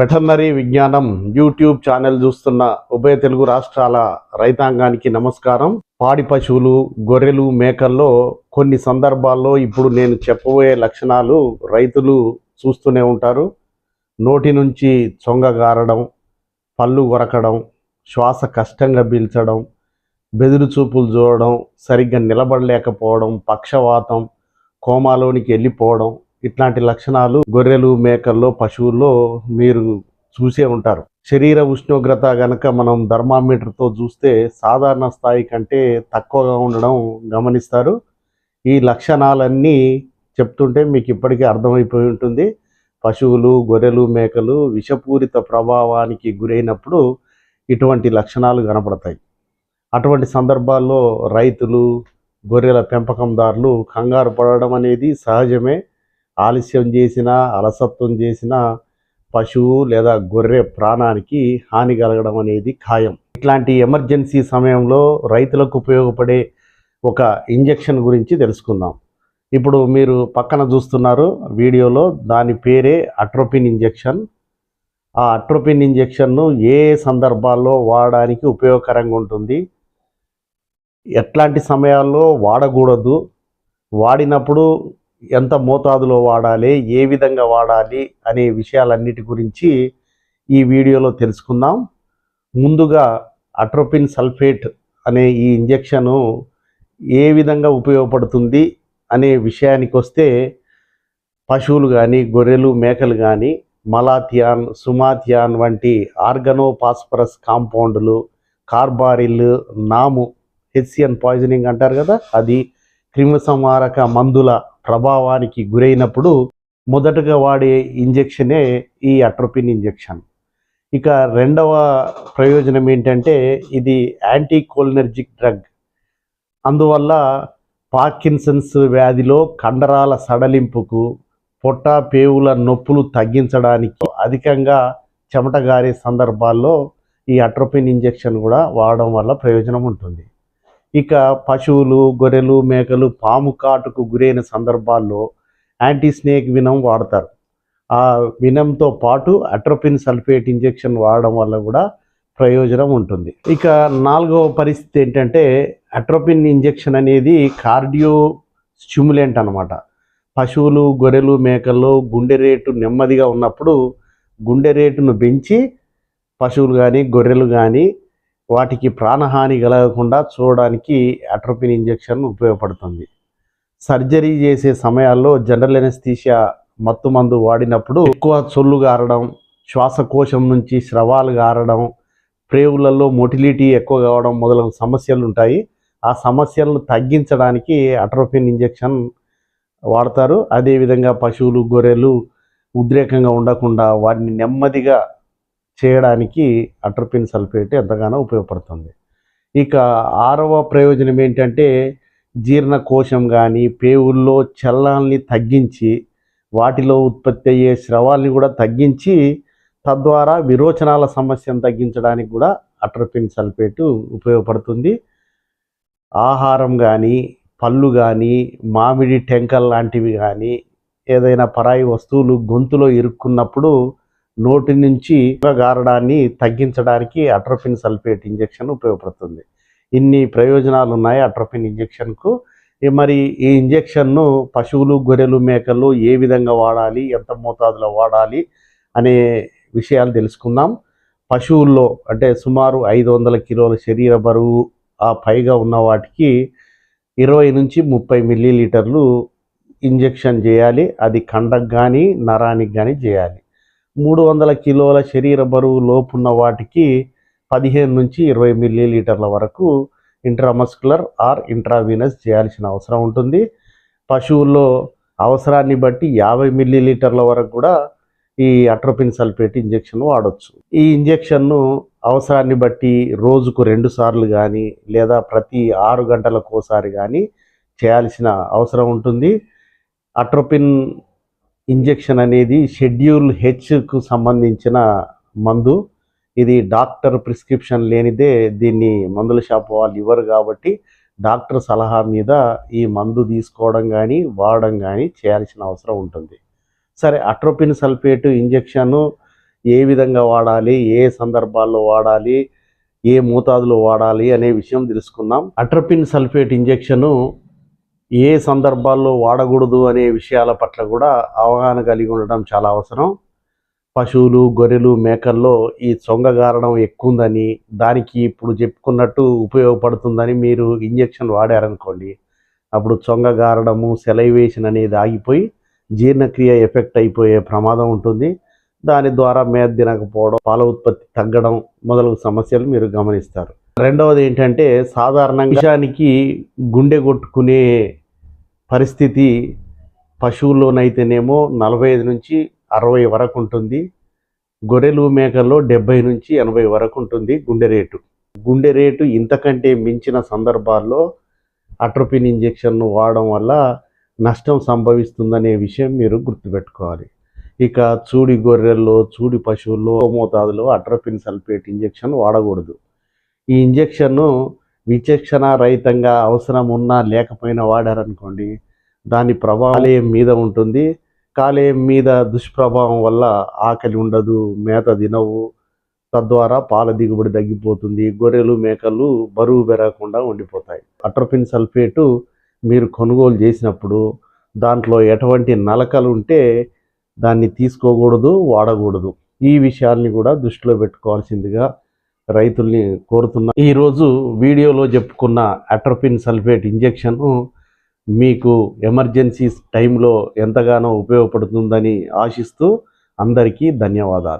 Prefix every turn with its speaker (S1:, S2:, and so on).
S1: Veterinary విజ్ఞానం YouTube channel చూస్తున్న ఉభయ తెలుగు రాష్ట్రాల రైతాంగానికి నమస్కారం. పాడి పశువులు గొర్రెలు మేకల్లో కొన్ని సందర్భాల్లో ఇప్పుడు నేను చెప్పబోయే లక్షణాలు రైతులు చూస్తూనే ఉంటారు. నోటి నుంచి చొంగ గారడం పళ్ళు కొరకడం శ్వాస కష్టంగా పీల్చడం బెదురు చూపులు చూడడం సరిగ్గా నిలబడలేకపోవడం పక్షవాతం కోమాలోనికి వెళ్ళిపోవడం ఇట్లాంటి లక్షణాలు గొర్రెలు మేకల్లో పశువుల్లో మీరు చూసే ఉంటారు. శరీర ఉష్ణోగ్రత గనక మనం థర్మామీటర్తో చూస్తే సాధారణ స్థాయి కంటే తక్కువగా ఉండడం గమనిస్తారు. ఈ లక్షణాలన్నీ చెప్తుంటే మీకు ఇప్పటికీ అర్థమైపోయి ఉంటుంది. పశువులు గొర్రెలు మేకలు విషపూరిత ప్రభావానికి గురైనప్పుడు ఇటువంటి లక్షణాలు కనపడతాయి. అటువంటి సందర్భాల్లో రైతులు గొర్రెల పెంపకందారులు కంగారు పడడం అనేది సహజమే. ఆలస్యం చేసిన అలసత్వం చేసిన పశువు లేదా గొర్రె ప్రాణానికి హాని కలగడం అనేది ఖాయం. ఇట్లాంటి ఎమర్జెన్సీ సమయంలో రైతులకు ఉపయోగపడే ఒక ఇంజెక్షన్ గురించి తెలుసుకుందాం. ఇప్పుడు మీరు పక్కన చూస్తున్నారు వీడియోలో దాని పేరే అట్రోపిన్ ఇంజెక్షన్. ఆ అట్రోపిన్ ఇంజెక్షన్ను ఏ సందర్భాల్లో వాడడానికి ఉపయోగకరంగా ఉంటుంది? ఎట్లాంటి సమయాల్లో వాడకూడదు? వాడినప్పుడు ఎంత మోతాదులో వాడాలి ఏ విధంగా వాడాలి అనే విషయాలన్నిటి గురించి ఈ వీడియోలో తెలుసుకుందాం. ముందుగా అట్రోపిన్ సల్ఫేట్ అనే ఈ ఇంజెక్షను ఏ విధంగా ఉపయోగపడుతుంది అనే విషయానికి వస్తే పశువులు కానీ గొర్రెలు మేకలు కానీ మలాథియాన్ సుమాథియాన్ వంటి ఆర్గనోపాస్పరస్ కాంపౌండ్లు కార్బారిల్ నాము హెచ్సియన్ పాయిజనింగ్ అంటారు కదా అది క్రిమిసంహారక మందుల ప్రభావానికి గురైనప్పుడు మొదటగా వాడే ఇంజెక్షనే ఈ అట్రోపిన్ ఇంజెక్షన్. ఇక రెండవ ప్రయోజనం ఏంటంటే ఇది యాంటీ కోలినర్జిక్ డ్రగ్. అందువల్ల పార్కిన్సన్స్ వ్యాధిలో కండరాల సడలింపుకు పొట్ట పేవుల నొప్పులు తగ్గించడానికి అధికంగా చెమటగారే సందర్భాల్లో ఈ అట్రోపిన్ ఇంజెక్షన్ కూడా వాడడం వల్ల ప్రయోజనం ఉంటుంది. ఇక పశువులు గొర్రెలు మేకలు పాము కాటుకు గురైన సందర్భాల్లో యాంటీ స్నేక్ వినం వాడతారు. ఆ వినంతో పాటు అట్రోపిన్ సల్ఫేట్ ఇంజెక్షన్ వాడడం వల్ల కూడా ప్రయోజనం ఉంటుంది. ఇక నాలుగవ పరిస్థితి ఏంటంటే అట్రోపిన్ ఇంజెక్షన్ అనేది కార్డియో స్టిమ్యులెంట్ అనమాట పశువులు గొర్రెలు మేకల్లో గుండె రేటు నెమ్మదిగా ఉన్నప్పుడు గుండె రేటును పెంచి పశువులు కానీ గొర్రెలు కానీ వాటికి ప్రాణహాని కలగకుండా చూడడానికి అట్రోపిన్ ఇంజెక్షన్ ఉపయోగపడుతుంది. సర్జరీ చేసే సమయాల్లో జనరల్ ఎనస్థీషియా మత్తు మందు వాడినప్పుడు ఎక్కువ చొల్లు గారడం శ్వాసకోశం నుంచి స్రవాలు గారడం ప్రేవులలో మొటిలిటీ ఎక్కువ కావడం మొదలగు సమస్యలు ఉంటాయి ఆ సమస్యలను తగ్గించడానికి అట్రోఫిన్ ఇంజెక్షన్ వాడతారు. అదేవిధంగా పశువులు గొర్రెలు ఉద్రేకంగా ఉండకుండా వాటిని నెమ్మదిగా చేయడానికి అట్రపిన్ సల్ఫేట్ ఎంతగానో ఉపయోగపడుతుంది. ఇక ఆరవ ప్రయోజనం ఏంటంటే జీర్ణకోశం కానీ పేవుల్లో చల్లాల్ని తగ్గించి వాటిలో ఉత్పత్తి అయ్యే స్రవాల్ని కూడా తగ్గించి తద్వారా విరోచనాల సమస్యను తగ్గించడానికి కూడా అట్రపిన్ సల్ఫేటు ఉపయోగపడుతుంది. ఆహారం కానీ పళ్ళు కానీ మామిడి టెంకల్ లాంటివి కానీ ఏదైనా పరాయి వస్తువులు గొంతులో ఇరుక్కున్నప్పుడు నోటి నుంచి గారడాన్ని తగ్గించడానికి అట్రోఫిన్ సల్ఫేట్ ఇంజెక్షన్ ఉపయోగపడుతుంది. ఇన్ని ప్రయోజనాలు ఉన్నాయి అట్రోఫిన్ ఇంజెక్షన్కు. ఈ మరి ఈ ఇంజెక్షన్ను పశువులు గొర్రెలు మేకలు ఏ విధంగా వాడాలి ఎంత మోతాదులో వాడాలి అనే విషయాలు తెలుసుకుందాం. పశువుల్లో అంటే సుమారు ఐదు వందల కిలోల శరీర బరువు ఆ పైగా ఉన్న వాటికి ఇరవై నుంచి ముప్పై మిల్లీలీటర్లు ఇంజెక్షన్ చేయాలి. అది కండకు కానీ నరానికి కానీ చేయాలి. మూడు వందల కిలోల శరీర బరువు లోపున్న వాటికి పదిహేను నుంచి ఇరవై మిల్లీలీటర్ల వరకు ఇంట్రామస్కులర్ ఆర్ ఇంట్రావీనస్ చేయాల్సిన అవసరం ఉంటుంది. పశువుల్లో అవసరాన్ని బట్టి యాభై మిల్లీలీటర్ల వరకు కూడా ఈ అట్రోపిన్ సల్ఫేట్ ఇంజెక్షన్ వాడవచ్చు ఈ ఇంజెక్షన్ను అవసరాన్ని బట్టి రోజుకు రెండు సార్లు కానీ లేదా ప్రతి ఆరు గంటలకు ఒకసారి కానీ చేయాల్సిన అవసరం ఉంటుంది. అట్రోపిన్ ఇంజెక్షన్ అనేది షెడ్యూల్ హెచ్కు సంబంధించిన మందు. ఇది డాక్టర్ ప్రిస్క్రిప్షన్ లేనిదే దీన్ని మందుల షాప్ వాళ్ళు ఇవ్వరు కాబట్టి డాక్టర్ సలహా మీద ఈ మందు తీసుకోవడం కానీ వాడడం కానీ చేయాల్సిన అవసరం ఉంటుంది. సరే అట్రోపిన్ సల్ఫేట్ ఇంజెక్షను ఏ విధంగా వాడాలి ఏ సందర్భాల్లో వాడాలి ఏ మోతాదులో వాడాలి అనే విషయం తెలుసుకున్నాం అట్రపిన్ సల్ఫేట్ ఇంజెక్షను ఏ సందర్భాల్లో వాడకూడదు అనే విషయాల పట్ల కూడా అవగాహన కలిగి ఉండడం చాలా అవసరం. పశువులు గొర్రెలు మేకల్లో ఈ చొంగగారడం ఎక్కువ ఉందని దానికి ఇప్పుడు చెప్పుకున్నట్టు ఉపయోగపడుతుందని మీరు ఇంజెక్షన్ వాడారనుకోండి అప్పుడు చొంగగారడము సెలైవేషన్ అనేది ఆగిపోయి జీర్ణక్రియ ఎఫెక్ట్ అయిపోయే ప్రమాదం ఉంటుంది. దాని ద్వారా మేత తినకపోవడం పాల ఉత్పత్తి తగ్గడం మొదలగు సమస్యలు మీరు గమనిస్తారు. రెండవది ఏంటంటే సాధారణంగా విషయానికి గుండె కొట్టుకునే పరిస్థితి పశువుల్లోనైతేనేమో నలభై ఐదు నుంచి అరవై వరకు ఉంటుంది. గొర్రెలు మేకల్లో డెబ్బై నుంచి ఎనభై వరకు ఉంటుంది గుండె రేటు. గుండె రేటు ఇంతకంటే మించిన సందర్భాల్లో అట్రోపిన్ ఇంజెక్షన్ను వాడడం వల్ల నష్టం సంభవిస్తుందనే విషయం మీరు గుర్తుపెట్టుకోవాలి. ఇక చూడి గొర్రెల్లో చూడి పశువుల్లో మోతాదులో అట్రోపిన్ సల్ఫేట్ ఇంజెక్షన్ వాడకూడదు. ఈ ఇంజెక్షన్ను విచక్షణ రహితంగా అవసరం ఉన్నా లేకపోయినా వాడారనుకోండి దాని ప్రభావం మీద ఉంటుంది. కాలేయం మీద దుష్ప్రభావం వల్ల ఆకలి ఉండదు మేత తినవు. తద్వారా పాల దిగుబడి తగ్గిపోతుంది గొర్రెలు మేకలు బరువు పెరగకుండా ఉండిపోతాయి. అట్రోపిన్ సల్ఫేటు మీరు కొనుగోలు చేసినప్పుడు దాంట్లో ఎటువంటి నలకలు ఉంటే దాన్ని తీసుకోకూడదు వాడకూడదు. ఈ విషయాల్ని కూడా దృష్టిలో పెట్టుకోవాల్సిందిగా రైతుల్ని కోరుతున్నా. ఈరోజు వీడియోలో చెప్పుకున్న అట్రోపిన్ సల్ఫేట్ ఇంజెక్షన్ మీకు ఎమర్జెన్సీ టైంలో ఎంతగానో ఉపయోగపడుతుందని ఆశిస్తూ అందరికీ ధన్యవాదాలు.